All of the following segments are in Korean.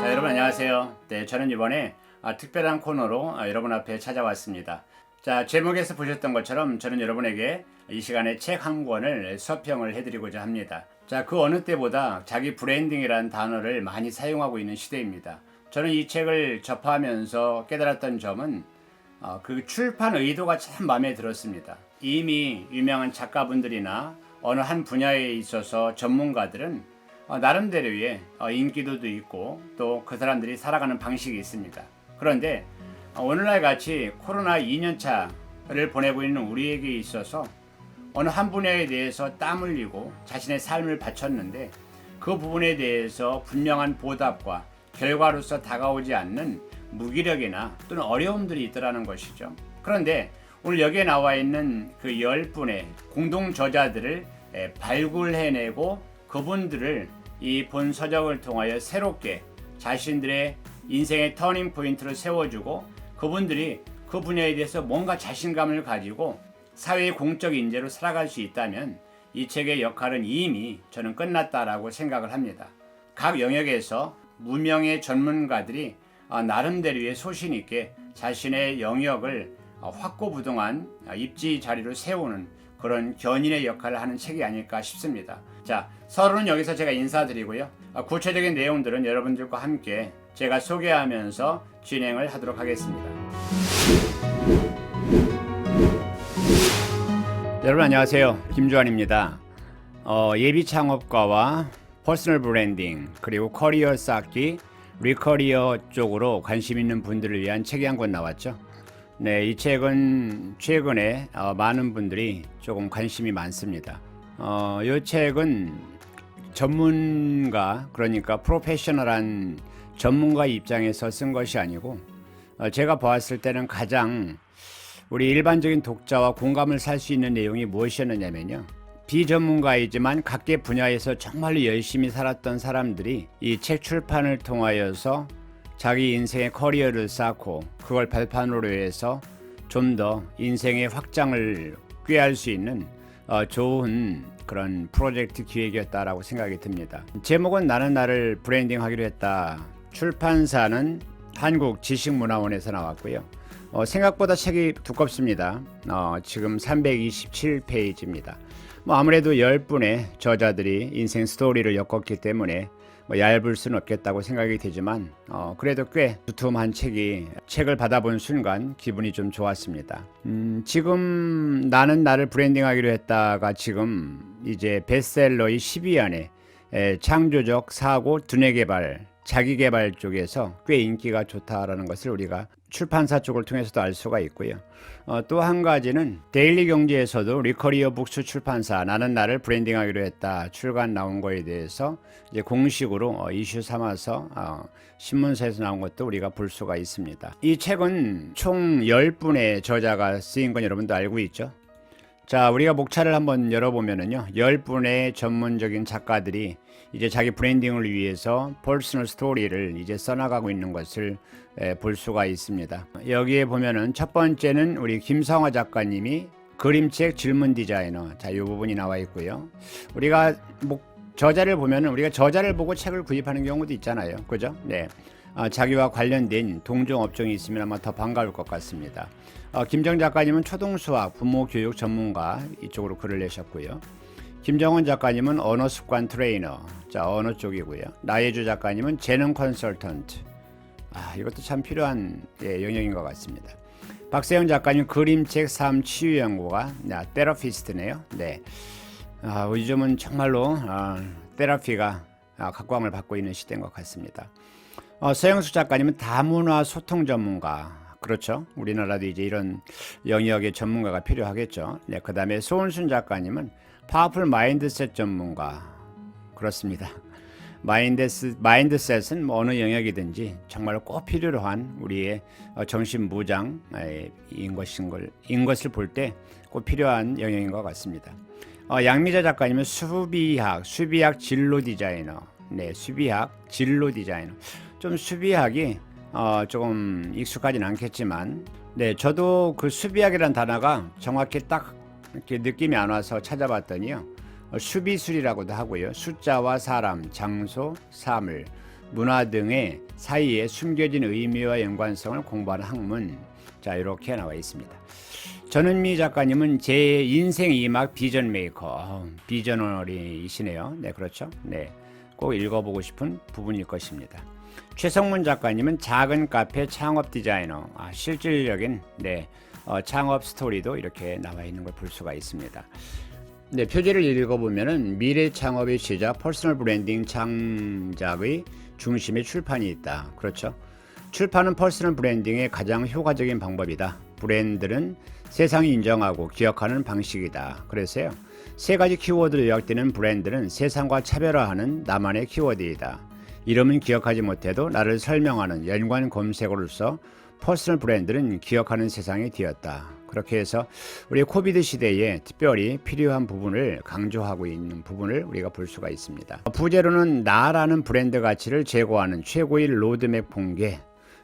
자, 여러분 안녕하세요. 네, 저는 이번에 아, 특별한 코너로 아, 여러분 앞에 찾아왔습니다. 자, 제목에서 보셨던 것처럼 저는 여러분에게 이 시간에 책 한 권을 서평을 해드리고자 합니다. 자, 그 어느 때보다 자기 브랜딩이라는 단어를 많이 사용하고 있는 시대입니다. 저는 이 책을 접하면서 깨달았던 점은 어, 그 출판 의도가 참 마음에 들었습니다. 이미 유명한 작가분들이나 어느 한 분야에 있어서 전문가들은 어, 나름대로의 어, 인기도도 있고 또 그 사람들이 살아가는 방식이 있습니다. 그런데 어, 오늘날 같이 코로나 2년차를 보내고 있는 우리에게 있어서 어느 한 분야에 대해서 땀 흘리고 자신의 삶을 바쳤는데 그 부분에 대해서 분명한 보답과 결과로서 다가오지 않는 무기력이나 또는 어려움들이 있더라는 것이죠. 그런데 오늘 여기에 나와 있는 그 10분의 공동 저자들을 에, 발굴해내고 그분들을 이 본 서적을 통하여 새롭게 자신들의 인생의 터닝 포인트를 세워주고 그분들이 그 분야에 대해서 뭔가 자신감을 가지고 사회의 공적 인재로 살아갈 수 있다면 이 책의 역할은 이미 저는 끝났다라고 생각을 합니다. 각 영역에서 무명의 전문가들이 어, 나름대로의 소신 있게 자신의 영역을 어, 확고부동한 어, 입지 자리로 세우는 그런 견인의 역할을 하는 책이 아닐까 싶습니다. 자, 서로는 여기서 제가 인사드리고요. 어, 구체적인 내용들은 여러분들과 함께 제가 소개하면서 진행을 하도록 하겠습니다. 여러분 안녕하세요. 김주환입니다. 어, 예비 창업가와 퍼스널 브랜딩 그리고 커리어 쌓기, 리커리어 쪽으로 관심 있는 분들을 위한 책이 한 권 나왔죠. 네, 이 책은 최근에 어, 많은 분들이 조금 관심이 많습니다. 어, 이 책은 전문가 그러니까 프로페셔널한 전문가 입장에서 쓴 것이 아니고 어, 제가 보았을 때는 가장 우리 일반적인 독자와 공감을 살 수 있는 내용이 무엇이었느냐면요. 비전문가이지만 각계 분야에서 정말로 열심히 살았던 사람들이 이 책 출판을 통하여서 자기 인생의 커리어를 쌓고 그걸 발판으로 해서 좀 더 인생의 확장을 꾀할 수 있는 어, 좋은 그런 프로젝트 기획이었다라고 생각이 듭니다. 제목은 나는 나를 브랜딩하기로 했다. 출판사는 한국 지식문화원에서 나왔고요. 어, 생각보다 책이 두껍습니다. 어, 지금 327페이지입니다. 뭐 아무래도 10분의 저자들이 인생 스토리를 엮었기 때문에 뭐 얇을 수는 없겠다고 생각이 되지만 어, 그래도 꽤 두툼한 책이 책을 받아본 순간 기분이 좀 좋았습니다. 음, 지금 나는 나를 브랜딩하기로 했다가 지금 이제 베스트셀러의 10위 안에 에, 창조적 사고 두뇌 개발 자기 개발 쪽에서 꽤 인기가 좋다라는 것을 우리가 출판사 쪽을 통해서도 알 수가 있고요. 어, 또한 가지는 데일리 경제에서도 리커리어 북스 출판사 나는 나를 브랜딩하기로 했다 출간 나온 거에 대해서 이제 공식으로 어, 이슈 삼아서 어, 신문사에서 나온 것도 우리가 볼 수가 있습니다. 이 책은 총 10분의 저자가 쓰인 건 여러분도 알고 있죠? 자, 우리가 목차를 한번 열어보면은요, 10분의 전문적인 작가들이 이제 자기 브랜딩을 위해서 퍼스널 스토리를 이제 써나가고 있는 것을 에, 볼 수가 있습니다. 여기에 보면은 첫 번째는 우리 김성화 작가님이 그림책 질문 디자이너. 자, 이 부분이 나와 있고요. 우리가 목, 저자를 보면은 우리가 저자를 보고 책을 구입하는 경우도 있잖아요. 그죠? 네. 어, 자기와 관련된 동종 업종이 있으면 아마 더 반가울 것 같습니다. 어, 김정 작가님은 초등수학 부모 교육 전문가 이쪽으로 글을 내셨고요. 김정원 작가님은 언어 습관 트레이너, 자 언어 쪽이고요. 나예주 작가님은 재능 컨설턴트. 아 이것도 참 필요한 예, 영역인 것 같습니다. 박세영 작가님 그림책 삶 치유 연구가 나 테라피스트네요. 네. 아, 요즘은 정말로 아, 테라피가 아, 각광을 받고 있는 시대인 것 같습니다. 어, 서영수 작가님은 다문화 소통 전문가. 그렇죠. 우리나라도 이제 이런 영역의 전문가가 필요하겠죠. 네, 그 다음에 소은순 작가님은 파워풀 마인드셋 전문가. 그렇습니다. 마인드셋, 마인드셋은 뭐 어느 영역이든지 정말 꼭 필요로 한 우리의 어, 정신 무장인 것인 걸, 인 것을 볼 때 꼭 필요한 영역인 것 같습니다. 어, 양미자 작가님은 수비학, 수비학 진로 디자이너. 네, 수비학 진로 디자이너. 좀 수비학이 어, 조금 익숙하진 않겠지만, 네, 저도 그 수비학이라는 단어가 정확히 딱 이렇게 느낌이 안 와서 찾아봤더니요. 어, 수비술이라고도 하고요. 숫자와 사람, 장소, 사물, 문화 등의 사이에 숨겨진 의미와 연관성을 공부하는 학문. 자, 이렇게 나와 있습니다. 전은미 작가님은 제 인생 이막 비전 메이커, 어, 비전너리이시네요. 네, 그렇죠. 네, 꼭 읽어보고 싶은 부분일 것입니다. 최성문 작가님은 작은 카페 창업 디자이너, 아, 실질적인 네, 어, 창업 스토리도 이렇게 나와 있는 걸 볼 수가 있습니다. 네, 표지를 읽어보면은 미래 창업의 시작, 퍼스널 브랜딩 창작의 중심에 출판이 있다. 그렇죠. 출판은 퍼스널 브랜딩의 가장 효과적인 방법이다. 브랜드는 세상이 인정하고 기억하는 방식이다. 그래서요. 세 가지 키워드로 요약되는 브랜드는 세상과 차별화하는 나만의 키워드이다. 이름은 기억하지 못해도 나를 설명하는 연관 검색어로서 퍼스널 브랜드는 기억하는 세상이 되었다. 그렇게 해서 우리 코비드 시대에 특별히 필요한 부분을 강조하고 있는 부분을 우리가 볼 수가 있습니다. 부제로는 나라는 브랜드 가치를 제고하는 최고의 로드맵 공개.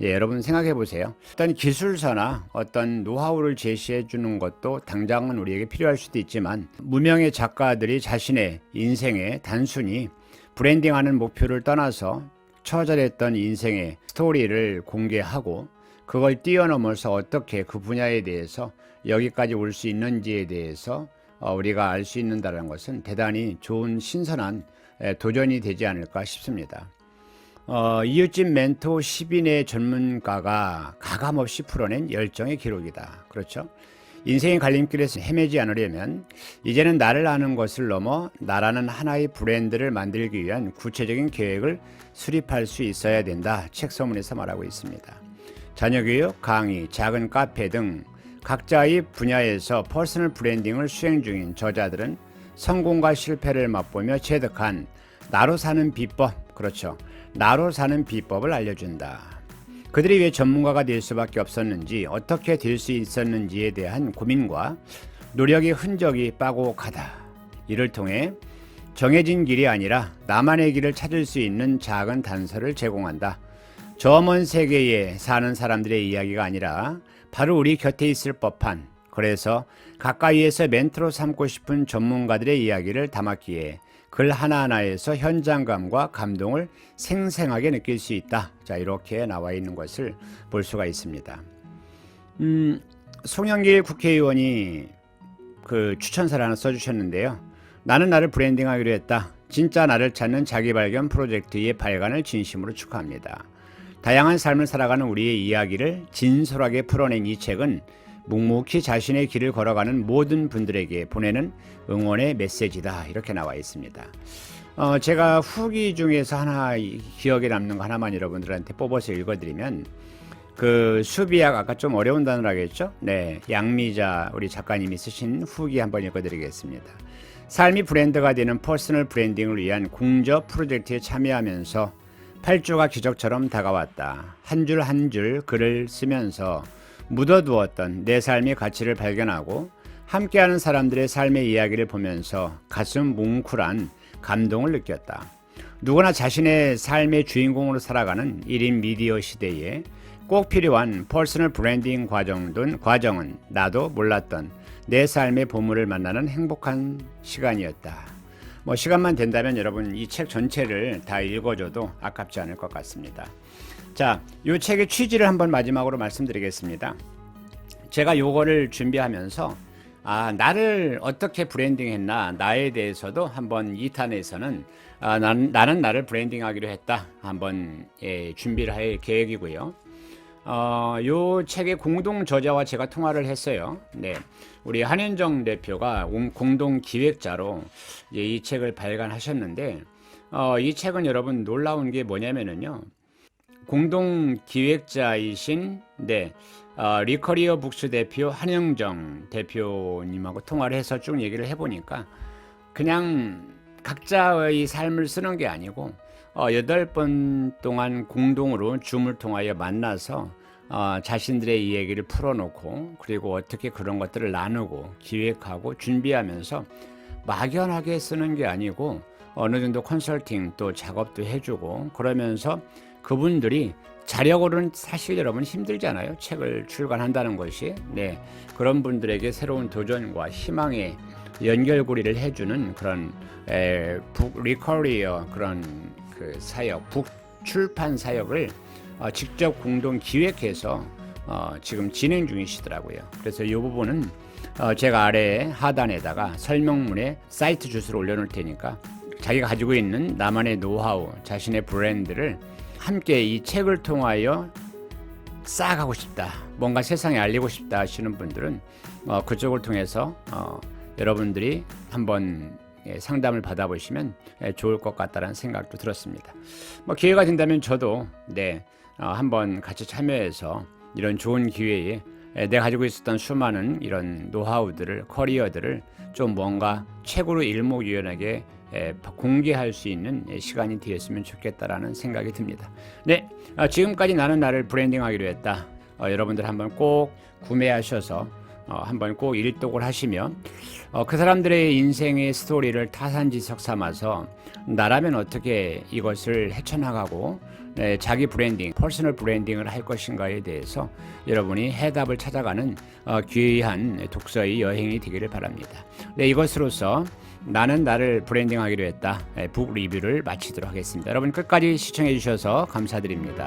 예, 여러분 생각해 보세요. 어떤 기술서나 어떤 노하우를 제시해 주는 것도 당장은 우리에게 필요할 수도 있지만 무명의 작가들이 자신의 인생에 단순히 브랜딩하는 목표를 떠나서 처절했던 인생의 스토리를 공개하고 그걸 뛰어넘어서 어떻게 그 분야에 대해서 여기까지 올 수 있는지에 대해서 어, 우리가 알 수 있는다는 것은 대단히 좋은 신선한 에, 도전이 되지 않을까 싶습니다. 어, 이웃집 멘토 10인의 전문가가 가감없이 풀어낸 열정의 기록이다. 그렇죠? 인생의 갈림길에서 헤매지 않으려면 이제는 나를 아는 것을 넘어 나라는 하나의 브랜드를 만들기 위한 구체적인 계획을 수립할 수 있어야 된다. 책 서문에서 말하고 있습니다. 자녀교육, 강의, 작은 카페 등 각자의 분야에서 퍼스널 브랜딩을 수행 중인 저자들은 성공과 실패를 맛보며 체득한 나로 사는 비법, 그렇죠. 나로 사는 비법을 알려준다. 그들이 왜 전문가가 될 수밖에 없었는지, 어떻게 될 수 있었는지에 대한 고민과 노력의 흔적이 빠곡하다. 이를 통해 정해진 길이 아니라 나만의 길을 찾을 수 있는 작은 단서를 제공한다. 저 먼 세계에 사는 사람들의 이야기가 아니라 바로 우리 곁에 있을 법한 그래서 가까이에서 멘토로 삼고 싶은 전문가들의 이야기를 담았기에 글 하나하나에서 현장감과 감동을 생생하게 느낄 수 있다. 자, 이렇게 나와 있는 것을 볼 수가 있습니다. 음, 송영길 국회의원이 그 추천사를 하나 써주셨는데요. 나는 나를 브랜딩하기로 했다. 진짜 나를 찾는 자기 발견 프로젝트의 발간을 진심으로 축하합니다. 다양한 삶을 살아가는 우리의 이야기를 진솔하게 풀어낸 이 책은 묵묵히 자신의 길을 걸어가는 모든 분들에게 보내는 응원의 메시지다 이렇게 나와 있습니다. 어, 제가 후기 중에서 하나 기억에 남는 거 하나만 여러분들한테 뽑아서 읽어드리면 그 수비약 아까 좀 어려운 단어라겠죠? 네, 양미자 우리 작가님이 쓰신 후기 한번 읽어드리겠습니다. 삶이 브랜드가 되는 퍼스널 브랜딩을 위한 공저 프로젝트에 참여하면서 8주가 기적처럼 다가왔다. 한 줄 한 줄 글을 쓰면서 묻어두었던 내 삶의 가치를 발견하고 함께하는 사람들의 삶의 이야기를 보면서 가슴 뭉클한 감동을 느꼈다. 누구나 자신의 삶의 주인공으로 살아가는 1인 미디어 시대에 꼭 필요한 퍼스널 브랜딩 과정은, 과정은 나도 몰랐던 내 삶의 보물을 만나는 행복한 시간이었다. 뭐 시간만 된다면 여러분 이 책 전체를 다 읽어줘도 아깝지 않을 것 같습니다. 자, 이 책의 취지를 한번 마지막으로 말씀드리겠습니다. 제가 요거를 준비하면서 아, 나를 어떻게 브랜딩했나 나에 대해서도 한번 2탄에서는 아, 난, 나는 나를 브랜딩하기로 했다 한번 예, 준비를 할 계획이고요. 어, 요 책의 공동 저자와 제가 통화를 했어요. 네. 우리 한현정 대표가 공동 기획자로 이 책을 발간하셨는데, 어, 이 책은 여러분 놀라운 게 뭐냐면은요. 공동 기획자이신, 네, 어, 리커리어 북스 대표 한영정 대표님하고 통화를 해서 쭉 얘기를 해보니까 그냥 각자의 삶을 쓰는 게 아니고 어, 여덟 번 동안 공동으로 줌을 통하여 만나서 어, 자신들의 이야기를 풀어놓고 그리고 어떻게 그런 것들을 나누고 기획하고 준비하면서 막연하게 쓰는 게 아니고 어느 정도 컨설팅 또 작업도 해주고 그러면서 그분들이 자력으로는 사실 여러분 힘들잖아요. 책을 출간한다는 것이. 네. 그런 분들에게 새로운 도전과 희망의 연결고리를 해주는 그런 에, 북 리커리어 그런 그 사역, 북 출판 사역을 어, 직접 공동 기획해서 어, 지금 진행 중이시더라고요. 그래서 이 부분은 어, 제가 아래 하단에다가 설명문에 사이트 주소를 올려놓을 테니까 자기가 가지고 있는 나만의 노하우, 자신의 브랜드를 함께 이 책을 통하여 쌓아가고 싶다. 뭔가 세상에 알리고 싶다 하시는 분들은 어, 그쪽을 통해서 어, 여러분들이 한번 예, 상담을 받아보시면 예, 좋을 것 같다는 생각도 들었습니다. 뭐 기회가 된다면 저도 네 어, 한번 같이 참여해서 이런 좋은 기회에 예, 내가 가지고 있었던 수많은 이런 노하우들을 커리어들을 좀 뭔가 책으로 일목요연하게 예, 공개할 수 있는 예, 시간이 되었으면 좋겠다라는 생각이 듭니다. 네, 아, 지금까지 나는 나를 브랜딩하기로 했다. 어, 여러분들 한번 꼭 구매하셔서 어, 한번 꼭 일독을 하시면 어, 그 사람들의 인생의 스토리를 타산지석 삼아서 나라면 어떻게 이것을 헤쳐나가고 네, 자기 브랜딩, 퍼스널 브랜딩을 할 것인가에 대해서 여러분이 해답을 찾아가는 어, 귀한 독서의 여행이 되기를 바랍니다. 네, 이것으로서 나는 나를 브랜딩하기로 했다. 네, 북 리뷰를 마치도록 하겠습니다. 여러분 끝까지 시청해 주셔서 감사드립니다.